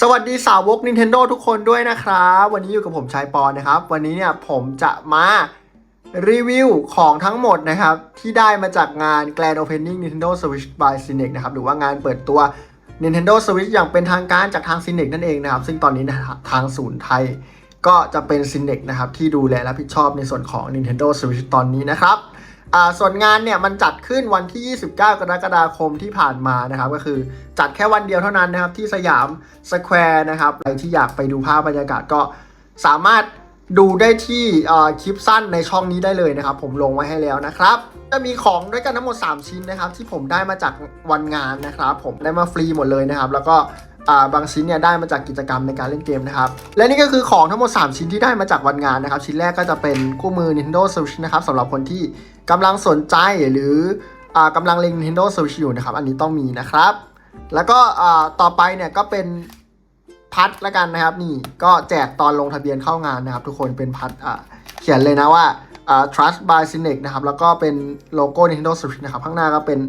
สวัสดีสาวก Nintendo ทุกคนด้วยนะครับ วันนี้อยู่กับผมชายปอนนะครับ วันนี้เนี่ยผมจะมารีวิวของทั้งหมดนะครับ ที่ได้มาจากงาน Grand Opening Nintendo Switch by Cynic นะครับ หรือว่างานเปิดตัว Nintendo Switch อย่างเป็นทางการจากทาง Cynic นั่นเองนะครับ ซึ่งตอนนี้นะทางศูนย์ไทยก็จะเป็น Cynic นะครับ ที่ดูแลและรับผิดชอบในส่วนของ Nintendo Switch ตอนนี้นะครับ ส่วนงานเนี่ยมันจัดขึ้นวันที่ 29 กรกฎาคมที่ผ่านมานะครับ ก็คือจัดแค่วันเดียวเท่านั้นนะครับ ที่สยามสแควร์นะครับใครที่อยากไปดูภาพบรรยากาศก็สามารถดูได้ที่อ่าคลิปสั้นในช่องนี้ได้เลยนะครับ ผมลงไว้ให้แล้วนะครับ จะมีของด้วยกันทั้งหมด 3 ชิ้นนะครับ ที่ผมได้มาจากวันงานนะครับ ผมได้มาฟรีหมดเลยนะครับ แล้วก็ บางชิ้นเนี่ยได้มาจากกิจกรรมในการเล่นเกมนะครับ และนี่ก็คือของทั้งหมด 3 ชิ้นที่ได้มาจากวันงานนะครับ ชิ้นแรกก็จะเป็นคู่มือ Nintendo Switch นะครับสำหรับคนที่กำลังสนใจหรืออากำลังเล็ง Nintendo Switch อยู่นะครับ อันนี้ต้องมีนะครับ แล้วก็ต่อไปเนี่ยก็เป็นพัดละกันนะครับนี่ก็แจกตอนลงทะเบียนเข้างานนะครับ ทุกคนเป็นพัดเขียนเลยนะว่า trust by Cynic นะครับแล้วก็เป็นโลโก้ Nintendo Switch นะครับข้างหน้าก็เป็น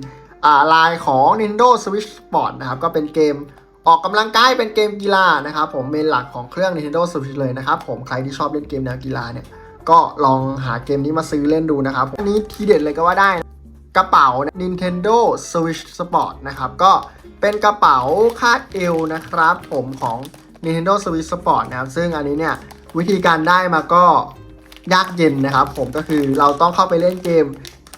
ลายของ Nintendo Switch Sport นะครับก็เป็นเกม ออกกำลังกายเป็นเกมกีฬานะครับผมเมนหลักของเครื่อง Nintendo Switch เลยนะครับผมใครที่ชอบเล่นเกมแนวกีฬาเนี่ยก็ลองหาเกมนี้มาซื้อเล่นดูนะครับอันนี้ทีเด็ดเลยก็ว่าได้กระเป๋า Nintendo Switch Sport นะครับก็เป็นกระเป๋าคาดเอวนะครับผมของ Nintendo Switch Sport นะครับซึ่งอันนี้เนี่ยวิธีการได้มาก็ยากเย็นนะครับผมก็คือเราต้องเข้าไปเล่นเกม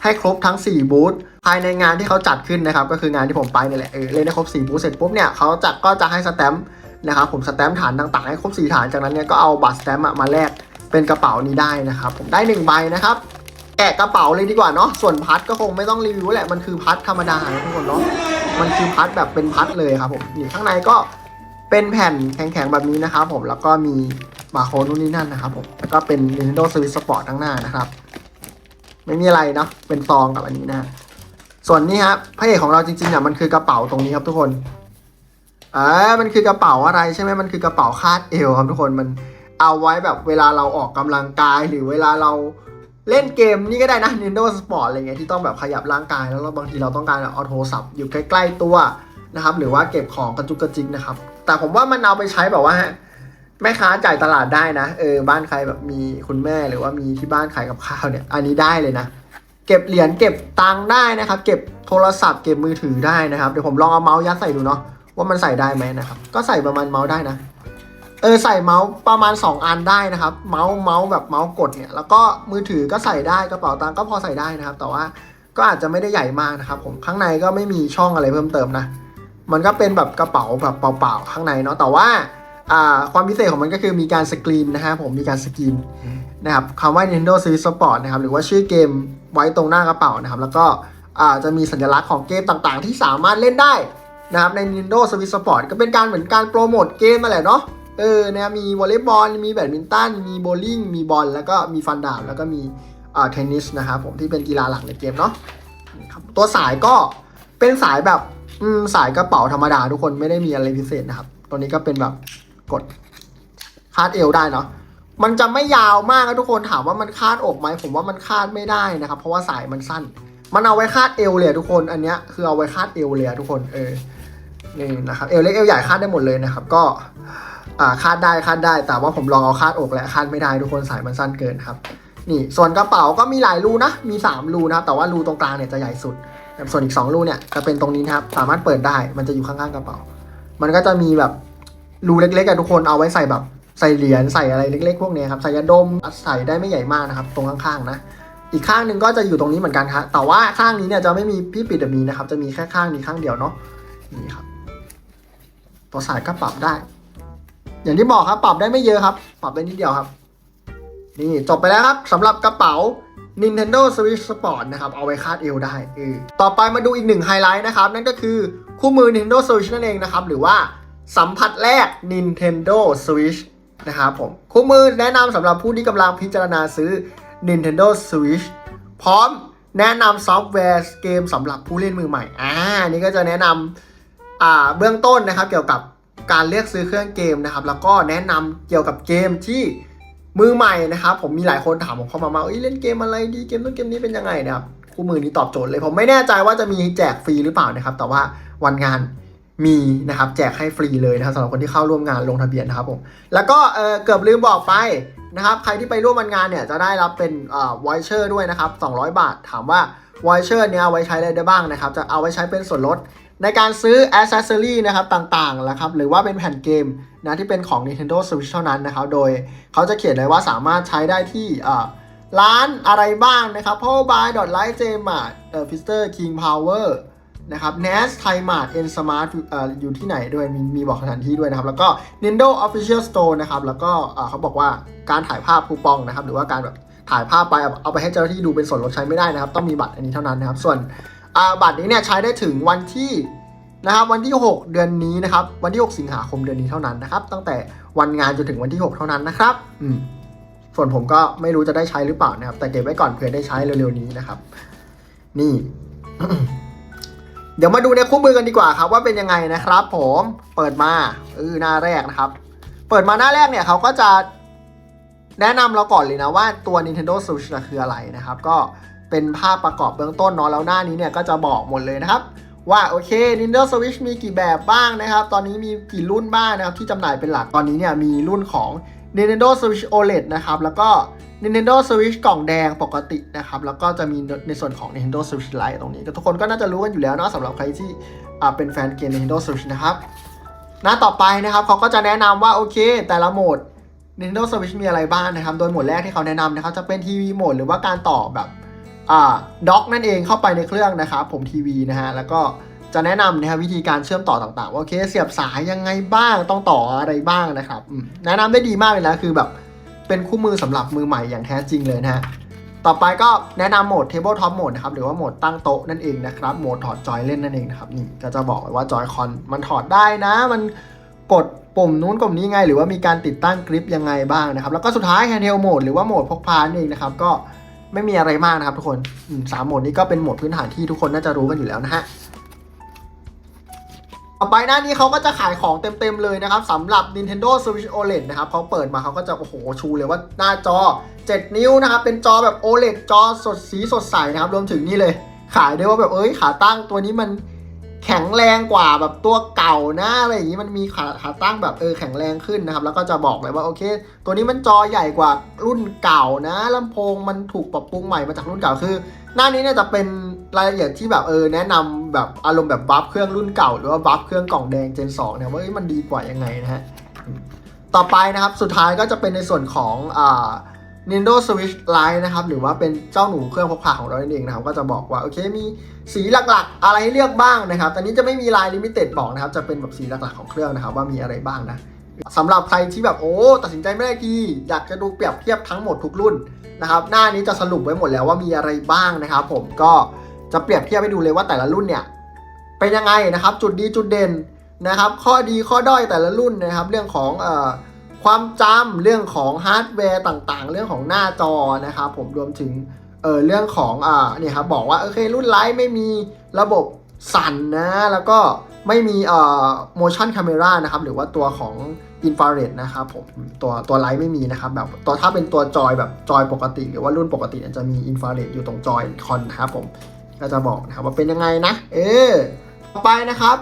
ให้ครบทั้ง 4 บูธ ภายในงานที่เขาจัดขึ้นนะครับก็คืองานที่ผมไปนี่แหละเออเล่นได้ครบ4บูธเสร็จปุ๊บเนี่ยเขาจะก็จะให้สแตมป์นะครับผมสแตมป์ฐานต่างๆให้ครบ4ฐานจากนั้นเนี่ยก็เอาบัตรสแตมป์มาแลกเป็นกระเป๋านี้ได้นะครับผมได้หนึ่งใบนะครับแกะกระเป๋าเลยดีกว่าเนาะส่วนพัดก็คงไม่ต้องรีวิวแหละมันคือพัดธรรมดาทุกคนเนาะมันคือพัดแบบเป็นพัดเลยครับผมนี่ข้างในก็เป็นแผ่นแข็งๆแบบนี้นะครับผมแล้วก็มีบาร์โค้ดนู่นนี่นั่นนะครับผมแล้วก็เป็น Nintendo Switch Sport ทั้งหน้านะครับ ไม่มีอะไรเนาะเป็นซองกับอันนี้นะ ส่วนนี้ครับพระเอกของเราจริงๆเนี่ยมันคือกระเป๋าตรงนี้ครับทุกคนอ่ามันคือกระเป๋าอะไรใช่ไหมมันคือกระเป๋าคาดเอวครับทุกคนมันเอาไว้แบบเวลาเราออกกำลังกายหรือเวลาเราเล่นเกมนี่ก็ได้นะ Nintendo Sport อะไรเงี้ยที่ต้องแบบขยับร่างกาย แล้วเราบางทีเราต้องการเอาโทรศัพท์อยู่ใกล้ ๆตัวนะครับ หรือว่าเก็บของกระจุกกระจิกนะครับ แต่ผมว่ามันเอาไปใช้แบบว่าแม่ค้าจ่ายตลาดได้นะเออบ้านใครแบบมีคุณแม่หรือว่ามีที่บ้านขายกับข้าวเนี่ย อันนี้ได้เลยนะ เก็บเหรียญเก็บตังค์ได้นะครับ เก็บโทรศัพท์เก็บมือถือได้นะครับ เดี๋ยวผมลองเอาเมาส์ยัดใส่ดูเนาะว่ามันใส่ได้ไหมนะครับ ก็ใส่ประมาณเมาส์ได้นะ เออใส่เมาส์ประมาณ 2 อันได้นะครับ เมาส์เมาส์แบบเมาส์กดเนี่ย แล้วก็มือถือก็ใส่ได้กระเป๋าตังค์ก็พอใส่ได้นะครับ แต่ว่าก็อาจจะไม่ได้ใหญ่มากนะครับ ผมข้างในก็ไม่มีช่องอะไรเพิ่มเติมนะ มันก็เป็นแบบกระเป๋าแบบเปล่าๆข้างในเนาะ แต่ว่าอ่า ความพิเศษของมันก็คือมีการสกรีนนะฮะผมมีการสกรีนนะครับคำว่า Nintendo Switch Sport นะครับหรือว่าชื่อเกมไว้ตรงหน้ากระเป๋านะครับแล้วก็อ่าจะมีสัญลักษณ์ของเกมต่างๆ ที่สามารถเล่นได้นะครับใน Nintendo Switch Sport ก็เป็นการเหมือนการโปรโมทเกมมาแหละเนาะเออเนี่ยมีวอลเลย์บอล มีแบดมินตัน มีโบว์ลิ่ง มีบอล แล้วก็มีฟันดาบ แล้วก็มีอ่าเทนนิสนะครับผมที่เป็นกีฬาหลักในเกมเนาะครับตัวสายก็เป็นสายแบบอืมสายกระเป๋าธรรมดาทุกคนไม่ได้มีอะไรพิเศษนะครับ ตัวนี้ก็เป็นแบบ กดคาดเอวได้เนาะมันจะไม่ยาวมากนะทุกคนถามว่ามันคาดอกไหมผมว่ามันคาดไม่ได้นะครับ เพราะว่าสายมันสั้น มันเอาไว้คาดเอวเลยทุกคนอันเนี้ยคือเอาไว้คาดเอวเลยทุกคนเออนี่นะครับเอวเล็กเอวใหญ่คาดได้หมดเลยนะครับ ก็อ่าคาดได้คาดได้ แต่ว่าผมลองเอาคาดอกและคาดไม่ได้ทุกคนสายมันสั้นเกินครับ นี่ส่วนกระเป๋าก็มีหลายรูนะมี 3 รูนะครับแต่ว่ารูตรงกลางเนี่ยจะใหญ่สุด ส่วนอีก 2 รูเนี่ยจะเป็นตรงนี้นะครับสามารถเปิดได้มันจะอยู่ข้างๆกระเป๋า มันก็จะมีแบบ รูเล็กๆอะทุกคนเอาไว้ใส่แบบใส่เหรียญใส่อะไรเล็ก ๆ พวกนี้ครับใส่ยาดมใส่ได้ไม่ใหญ่มากนะครับ ตรงข้างๆนะอีกข้างหนึ่งก็จะอยู่ตรงนี้เหมือนกันครับแต่ว่าข้างนี้เนี่ยจะไม่มีพี่ปิดแบบนี้นะครับ จะมีแค่ข้างนี้ข้างเดียวเนาะนี่ครับ ตัวสายก็ปรับได้ อย่างที่บอกครับ ปรับได้ไม่เยอะครับ ปรับได้นิดเดียวครับ นี่จบไปแล้วครับสำหรับกระเป๋า Nintendo Switch Sport นะครับ เอาไว้คาดเอวได้เออต่อไปมาดูอีกหนึ่งไฮไลท์นะครับ นั่นก็คือคู่มือ Nintendo Switch นั่นเองนะครับ หรือว่า สัมผัสแรก Nintendo Switch นะครับผมคู่มือแนะนำสำหรับผู้ที่กำลังพิจารณาซื้อ Nintendo Switch พร้อมแนะนำซอฟต์แวร์เกมสำหรับผู้เล่นมือใหม่ อ่า นี่ก็จะแนะนำอ่าเบื้องต้นนะครับ เกี่ยวกับการเลือกซื้อเครื่องเกมนะครับ แล้วก็แนะนำเกี่ยวกับเกมที่มือใหม่นะครับ ผมมีหลายคนถามผมเข้ามาว่าเอ้ยเล่นเกมอะไรดีเกมนู้นเกมนี้เป็นยังไงนะครับคู่มือนี้ตอบโจทย์เลย ผมไม่แน่ใจว่าจะมีแจกฟรีหรือเปล่านะครับ แต่ว่าวันงาน มีนะครับแจกให้ฟรีเลยนะครับสำหรับคนที่เข้าร่วมงานลงทะเบียนนะครับผมแล้วก็เออเกือบลืมบอกไปนะครับใครที่ไปร่วมงานเนี่ยจะได้รับเป็นเอ่อวอยเชอร์ด้วยนะครับ200 บาท ถามว่าวอยเชอร์เนี่ยเอาไว้ใช้อะไรได้บ้างนะครับจะเอาไว้ใช้เป็นส่วนลดในการซื้อแอ c เซสซอรีนะครับต่างๆนะครับหรือว่าเป็นแผ่นเกมนะที่เป็นของ Nintendo Switch เท่านั้นนะครับโดยเขาจะเขียนเลยว่าสามารถใช้ได้ที่เอ่อร้านอะไรบ้างนะครับ p o w e r b y l i g h t j m a r t Fister King Power นะครับ NAS Thai Mart N Smart เอ่อยู่ที่ไหนด้วยมีมีบอกสถานที่ด้วยนะครับ แล้วก็ Nintendo Official Store นะครับ แล้วก็เขาบอกว่าการถ่ายภาพคูปองนะครับ หรือว่าการแบบถ่ายภาพไปเอาไปให้เจ้าหน้าที่ดูเป็นส่วนลดใช้ไม่ได้นะครับ ต้องมีบัตรอันนี้เท่านั้นนะครับ ส่วนบัตรนี้เนี่ยใช้ได้ถึงวันที่นะครับวันที่ 6 เดือนนี้นะครับ วันที่ 6 สิงหาคมเดือนนี้เท่านั้นนะครับ ตั้งแต่วันงานจนถึงวันที่ 6 เท่านั้นนะครับ อืมส่วนผมก็ไม่รู้จะได้ใช้หรือเปล่านะครับ แต่เก็บไว้ก่อนเผื่อได้ใช้เร็วๆนี้นะครับ นี่ เดี๋ยวมาดูในคู่มือกันดีกว่าครับว่าเป็นยังไงนะครับ ผมเปิดมาเออหน้าแรกนะครับ เปิดมาหน้าแรกเนี่ยเขาก็จะแนะนำเราก่อนเลยนะว่าตัว Nintendo Switch คืออะไรนะครับ ก็เป็นภาพประกอบเบื้องต้นเนาะแล้วหน้านี้เนี่ยก็จะบอกหมดเลยนะครับ ว่าโอเค Nintendo Switch มีกี่แบบบ้างนะครับ ตอนนี้มีกี่รุ่นบ้างนะครับที่จำหน่ายเป็นหลักตอนนี้เนี่ยมีรุ่นของ Nintendo Switch OLED นะครับแล้วก็ Nintendo Switch กล่องแดงปกตินะครับ แล้วก็จะมีในส่วนของ Nintendo Switch Lite ตรงนี้ก็ทุกคนก็น่าจะรู้กันอยู่แล้วเนาะสำหรับใครที่เป็นแฟนเกม Nintendo Switch นะครับ หน้าต่อไปนะครับเขาก็จะแนะนำว่าโอเค แต่ละโหมด Nintendo Switch มีอะไรบ้างนะครับ โดยโหมดแรกที่เขาแนะนำนะครับจะเป็นทีวีโหมดหรือว่าการต่อแบบอ่าด็อกนั่นเองเข้าไปในเครื่องนะครับผมทีวีนะฮะแล้วก็จะแนะนำนะครับวิธีการเชื่อมต่อต่างๆว่าโอเคเสียบสายยังไงบ้างต้องต่ออะไรบ้างนะครับแนะนำได้ดีมากเลยนะคือแบบ เป็นคู่มือสำหรับมือใหม่อย่างแท้จริงเลยนะฮะต่อไปก็แนะนำโหมด Tabletop Mode นะครับหรือว่าโหมดตั้งโต๊ะนั่นเองนะครับโหมดถอดจอยเล่นนั่นเองนะครับนี่ก็จะบอกไว้ว่าจอยคอนมันถอดได้นะ มันกดปุ่มนู้นปุ่มนี้ไง หรือว่ามีการติดตั้งกริปยังไงบ้างนะครับ แล้วก็สุดท้าย Handheld Mode หรือว่าโหมดพกพานั่นเองนะครับก็ไม่มีอะไรมากนะครับทุกคนสามโหมดนี้ก็เป็นโหมดพื้นฐานที่ทุกคนน่าจะรู้กันอยู่แล้วนะฮะ ต่อไปหน้านี้เขาก็จะขายของเต็มๆเลยนะครับสำหรับ Nintendo Switch OLED นะครับเขาเปิดมาเขาก็จะโอ้โหชูเลยว่าหน้าจอ 7 นิ้วนะครับเป็นจอแบบ OLED จอสดสีสดใสนะครับรวมถึงนี่เลย ขายด้วยว่าแบบเอ้ยขาตั้งตัวนี้มันแข็งแรงกว่าแบบตัวเก่านะอะไรอย่างนี้มันมีขาขาตั้งแบบเออแข็งแรงขึ้นนะครับ แล้วก็จะบอกเลยว่าโอเค ตัวนี้มันจอใหญ่กว่ารุ่นเก่านะลำโพงมันถูกปรับปรุงใหม่มาจากรุ่นเก่าคือ หน้านี้เนี่ยจะเป็น รายละเอียดที่แบบเออแนะนำแบบอารมณ์แบบบัฟเครื่องรุ่นเก่า หรือว่าบัฟเครื่องกล่องแดง Gen 2เนี่ยว่าเอ้ยมันดีกว่ายังไงนะฮะต่อไปนะครับสุดท้ายก็จะเป็นในส่วนของอ่า Nintendo Switch Lite นะครับหรือว่าเป็นเจ้าหนูเครื่องพกพาของเราเองนะครับก็จะบอกว่าโอเคมีสีหลักๆ อะไรให้เลือกบ้างนะครับตอนนี้จะไม่มีลายลิมิเต็ดบอกนะครับจะเป็นแบบสีหลักๆของเครื่องนะครับว่ามีอะไรบ้างนะสำหรับใครที่แบบโอ้ตัดสินใจไม่ได้ทีอยากจะดูเปรียบเทียบทั้งหมดทุกรุ่นนะครับหน้านี้จะสรุปไว้หมดแล้วว่ามีอะไรบ้างนะครับผมก็ จะเปรียบเทียบให้ดูเลยว่าแต่ละรุ่นเนี่ยเป็นยังไงนะครับ จุดดีจุดเด่นนะครับ ข้อดีข้อด้อยแต่ละรุ่นนะครับ เรื่องของออความจำเรื่องของฮาร์ดแวร์ต่างๆ เรื่องของหน้าจอนะครับผมรวมถึงเเรื่องของอเนี่ยครับบอกว่าโอเครุ่นไลท์ไม่มีระบบสั่นนะแล้วก็ไม่มีเอ่อ motion camera นะครับ หรือว่าตัวของอินฟราเรดนะครับผมตัวตัวไลท์ไม่มีนะครับแบบตัวถ้าเป็นตัวจอยแบบจอยปกติ หรือว่ารุ่นปกติจะมีอินฟราเรดอยู่ตรงจอยคอนนะครับผม ก็จะบอกนะครับว่าเป็นยังไงนะ เออ ต่อไปนะครับ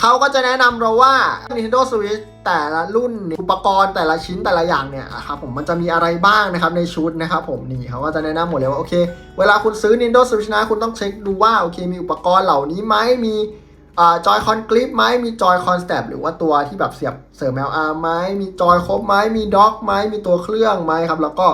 เขาก็จะแนะนำเราว่า Nintendo Switch แต่ละรุ่นอุปกรณ์แต่ละชิ้นแต่ละอย่างเนี่ยครับผมมันจะมีอะไรบ้างนะครับในชุดนะครับผมนี่เขาก็จะแนะนำหมดเลยว่าโอเค เวลาคุณซื้อ Nintendo Switch นะคุณต้องเช็คดูว่าโอเคมีอุปกรณ์เหล่านี้ไหมมีจอยคอนกริปไหมมีจอยคอนสแตปหรือว่าตัวที่แบบเสียบเสริม LR ไหมมีจอยครบไหมมีด็อกไหมมีตัวเครื่องไหมครับแล้วก็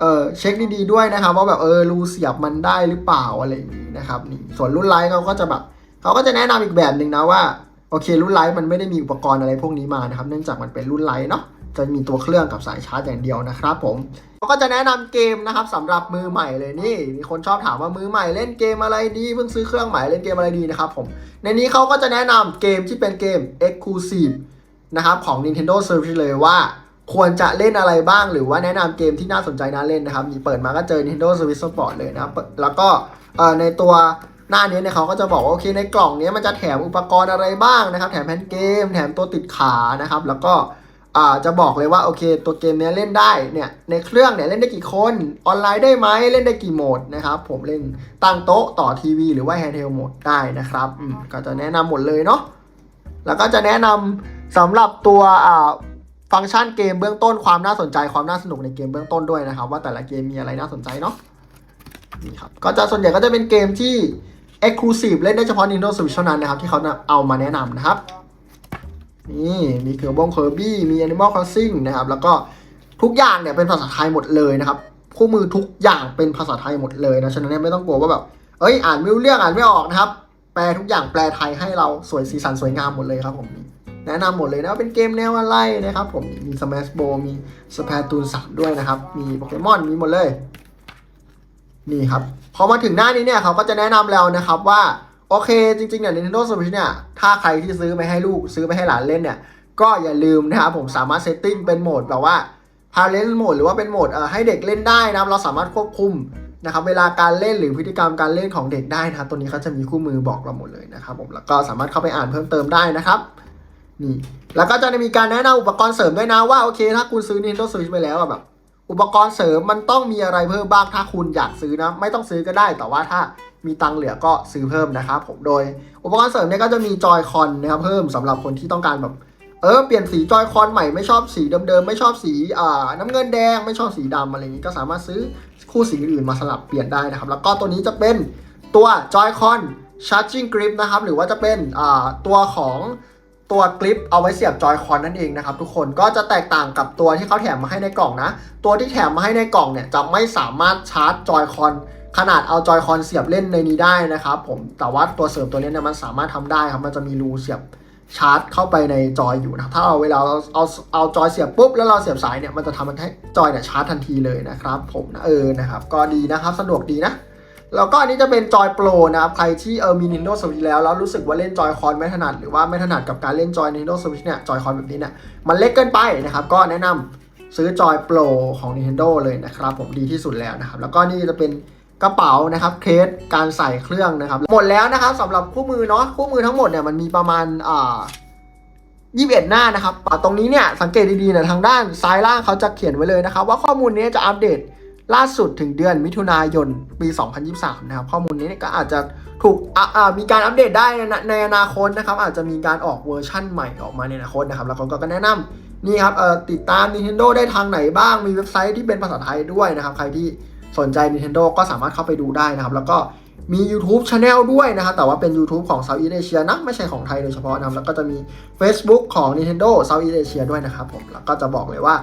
เออเช็คดีๆด้วยนะครับว่าแบบเออรูเสียบมันได้หรือเปล่าอะไรอย่างนี้นะครับนี่ส่วนรุ่นไลท์เขาก็จะแบบเขาก็จะแนะนำอีกแบบหนึ่งนะว่าโอเครุ่นไลท์มันไม่ได้มีอุปกรณ์อะไรพวกนี้มานะครับ เนื่องจากมันเป็นรุ่นไลท์เนาะจะมีตัวเครื่องกับสายชาร์จอย่างเดียวนะครับผมเขาก็จะแนะนำเกมนะครับสำหรับมือใหม่เลยนี่ มีคนชอบถามว่ามือใหม่เล่นเกมอะไรดีเพิ่งซื้อเครื่องใหม่เล่นเกมอะไรดีนะครับผมในนี้เขาก็จะแนะนำเกมที่เป็นเกม Exclusive นะครับของ Nintendo Switch เลยว่า ควรจะเล่นอะไรบ้างหรือว่าแนะนำเกมที่น่าสนใจน่าเล่นนะครับ มีเปิดมาก็เจอ Nintendo Switch Sport เลยนะครับ แล้วก็ในตัวหน้านี้เนี่ยเขาก็จะบอกว่าโอเคในกล่องนี้มันจะแถมอุปกรณ์อะไรบ้างนะครับ แถมแผ่นเกม แถมตัวติดขานะครับ แล้วก็จะบอกเลยว่าโอเค ตัวเกมนี้เล่นได้เนี่ยในเครื่องเนี่ยเล่นได้กี่คนออนไลน์ได้ไหมเล่นได้กี่โหมดนะครับผมเล่นตั้งโต๊ะต่อทีวี หรือว่าแฮนด์เฮลโหมดได้นะครับก็จะแนะนำหมดเลยเนาะแล้วก็จะแนะนำสำหรับตัว ฟังก์ชันเกมเบื้องต้นความน่าสนใจความน่าสนุกในเกมเบื้องต้นด้วยนะครับ ว่าแต่ละเกมมีอะไรน่าสนใจเนาะนี่ครับก็จะส่วนใหญ่ก็จะเป็นเกมที่ Exclusive เล่นได้เฉพาะ Nintendo Switch เท่านั้นนะครับ ที่เขาเอามาแนะนำนะครับ นี่มีเคอร์บงเคอร์บี้มี Animal Crossing นะครับ แล้วก็ทุกอย่างเนี่ยเป็นภาษาไทยหมดเลยนะครับคู่มือทุกอย่างเป็นภาษาไทยหมดเลยนะฉะนั้นไม่ต้องกลัวว่าแบบเอ้ยอ่านไม่รู้เรื่องอ่านไม่ออกนะครับ แปลทุกอย่างแปลไทยให้เราสวยสีสันสวยงามหมดเลยครับผม แนะนำหมดเลยนะว่าเป็นเกมแนวอะไรนะครับผมมี Smash b r o มี Splatoon 3 ด้วยนะครับ มีโปเกมอนมีหมดเลย นี่ครับ พอมาถึงหน้านี้เนี่ยเขาก็จะแนะนำแล้วนะครับว่า โอเคจริงๆเนี่ย Nintendo Switch เนี่ย ถ้าใครที่ซื้อไปให้ลูกซื้อไปให้หลานเล่นเนี่ย ก็อย่าลืมนะครับผมสามารถเซตติ้งเป็นโหมดแบบว่า Parent Mode หรือว่าเป็นโหมดเอ่อให้เด็กเล่นได้นะครับเราสามารถควบคุมนะครับเวลาการเล่นหรือพฤติกรรมการเล่นของเด็กได้นะครับตัวนี้เขาจะมีคู่มือบอกเราหมดเลยนะครับผมแล้วก็สามารถเข้าไปอ่านเพิ่มเติมได้นะครับ นี่แล้วก็จะมีการแนะนำอุปกรณ์เสริมด้วยนะว่าโอเค ถ้าคุณซื้อ Nintendo Switch ไปแล้วแบบ อุปกรณ์เสริมมันต้องมีอะไรเพิ่มบ้างถ้าคุณอยากซื้อนะ ไม่ต้องซื้อก็ได้ แต่ว่าถ้ามีตังเหลือก็ซื้อเพิ่มนะครับผมโดย อุปกรณ์เสริมเนี่ยก็จะมีจอยคอนนะครับเพิ่มสำหรับคนที่ต้องการแบบเออเปลี่ยนสีจอยคอนใหม่ไม่ชอบสีเดิมๆไม่ชอบสีอ่าน้ำเงินแดงไม่ชอบสีดำอะไรอย่างนี้ก็สามารถซื้อคู่สีอื่นมาสลับเปลี่ยนได้นะครับ แล้วก็ตัวนี้จะเป็นตัวจอยคอน charging grip นะครับหรือว่าจะเป็นอ่าตัวของ ตัวกริปเอาไว้เสียบจอยคอนนั่นเองนะครับทุกคนก็จะแตกต่างกับตัวที่เขาแถมมาให้ในกล่องนะ ตัวที่แถมมาให้ในกล่องเนี่ยจะไม่สามารถชาร์จจอยคอนขนาดเอาจอยคอนเสียบเล่นในนี้ได้นะครับผมแต่ว่าตัวเสริมตัวนี้เนี่ยมันสามารถทำได้ครับมันจะมีรูเสียบชาร์จเข้าไปในจอยอยู่นะถ้าเราเวลาเราเอาเอาจอยเสียบปุ๊บแล้วเราเสียบสายเนี่ยมันจะทำให้จอยเนี่ยชาร์จทันทีเลยนะครับผมนะเออนะครับก็ดีนะครับสะดวกดีนะ แล้วก็อันนี้จะเป็นจอยโปรนะครับ ใครที่เออมี Nintendo Switch แล้ว แล้วรู้สึกว่าเล่นจอยคอนไม่ถนัด หรือว่าไม่ถนัดกับการเล่นจอย Nintendo Switch เนี่ย จอยคอนแบบนี้เนี่ย มันเล็กเกินไปนะครับ ก็แนะนำซื้อจอยโปรของ Nintendo เลยนะครับ ผมดีที่สุดแล้วนะครับ แล้วก็นี่จะเป็นกระเป๋านะครับ เคส การใส่เครื่องนะครับ หมดแล้วนะครับสำหรับคู่มือเนาะ คู่มือทั้งหมดเนี่ยมันมีประมาณอ่า21หน้านะครับตรงนี้เนี่ยสังเกตดีๆนะทางด้านซ้ายล่างเขาจะเขียนไว้เลยนะครับ ว่าข้อมูลนี้จะอัปเดต ล่าสุดถึงเดือนมิถุนายนปี 2023 นะครับ ข้อมูลนี้ก็อาจจะถูกมีการอัปเดตได้ในในอนาคตนะครับ อาจจะมีการออกเวอร์ชั่นใหม่ออกมาในอนาคตนะครับ แล้วเขาก็แนะนำนี่ครับติดตาม Nintendo ได้ทางไหนบ้างมีเว็บไซต์ที่เป็นภาษาไทยด้วยนะครับ ใครที่สนใจ Nintendo ก็สามารถเข้าไปดูได้นะครับ แล้วก็มี YouTube Channel ด้วยนะครับ แต่ว่าเป็น YouTube ของ Southeast Asia นะ ไม่ใช่ของไทยโดยเฉพาะนะครับแล้วก็จะมี Facebook ของ Nintendo Southeast Asia ด้วยนะครับผมแล้วก็จะบอกเลยว่า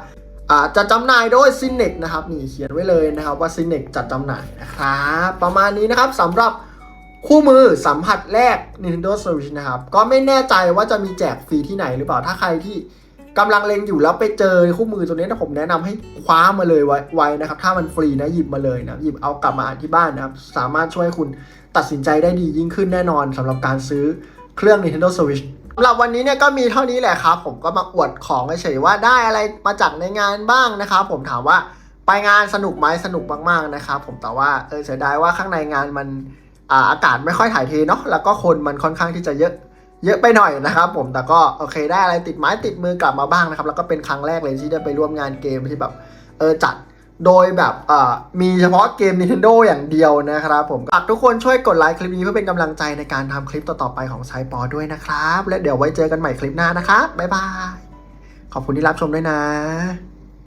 จะจำหน่ายโดย Cinex นะครับนี่เขียนไว้เลยนะครับว่า Cinex จัดจำหน่ายนะครับประมาณนี้นะครับสำหรับคู่มือสัมผัสแรก Nintendo Switch นะครับ ก็ไม่แน่ใจว่าจะมีแจกฟรีที่ไหนหรือเปล่าถ้าใครที่กำลังเล็งอยู่แล้วไปเจอคู่มือตัวนี้นะผมแนะนำให้คว้ามาเลยไว้ไว้นะครับ ถ้ามันฟรีนะหยิบมาเลยนะหยิบเอากลับมาอ่านที่บ้านนะครับ สามารถช่วยคุณตัดสินใจได้ดียิ่งขึ้นแน่นอนสำหรับการซื้อเครื่อง Nintendo Switch สำหรับวันนี้เนี่ยก็มีเท่านี้แหละครับ ผมก็มาอวดของเฉยๆว่าได้อะไรมาจากในงานบ้างนะครับผมถามว่าไปงานสนุกไหมสนุกมากๆนะครับผมแต่ว่าเออเสียดายว่าข้างในงานมันอาอากาศไม่ค่อยถ่ายเทเนาะแล้วก็คนมันค่อนข้างที่จะเยอะเยอะไปหน่อยนะครับผมแต่ก็โอเคได้อะไรติดไม้ติดมือกลับมาบ้างนะครับแล้วก็เป็นครั้งแรกเลยที่ได้ไปร่วมงานเกมที่แบบเออจัด โดยแบบเอ่อมีเฉพาะเกม Nintendo อย่างเดียวนะครับผมฝากทุกคนช่วยกดไลค์คลิปนี้เพื่อเป็นกำลังใจในการทำคลิปต่อๆไปของไซปอด้วยนะครับ และเดี๋ยวไว้เจอกันใหม่คลิปหน้านะครับบ๊ายบาย ขอบคุณที่รับชมด้วยนะ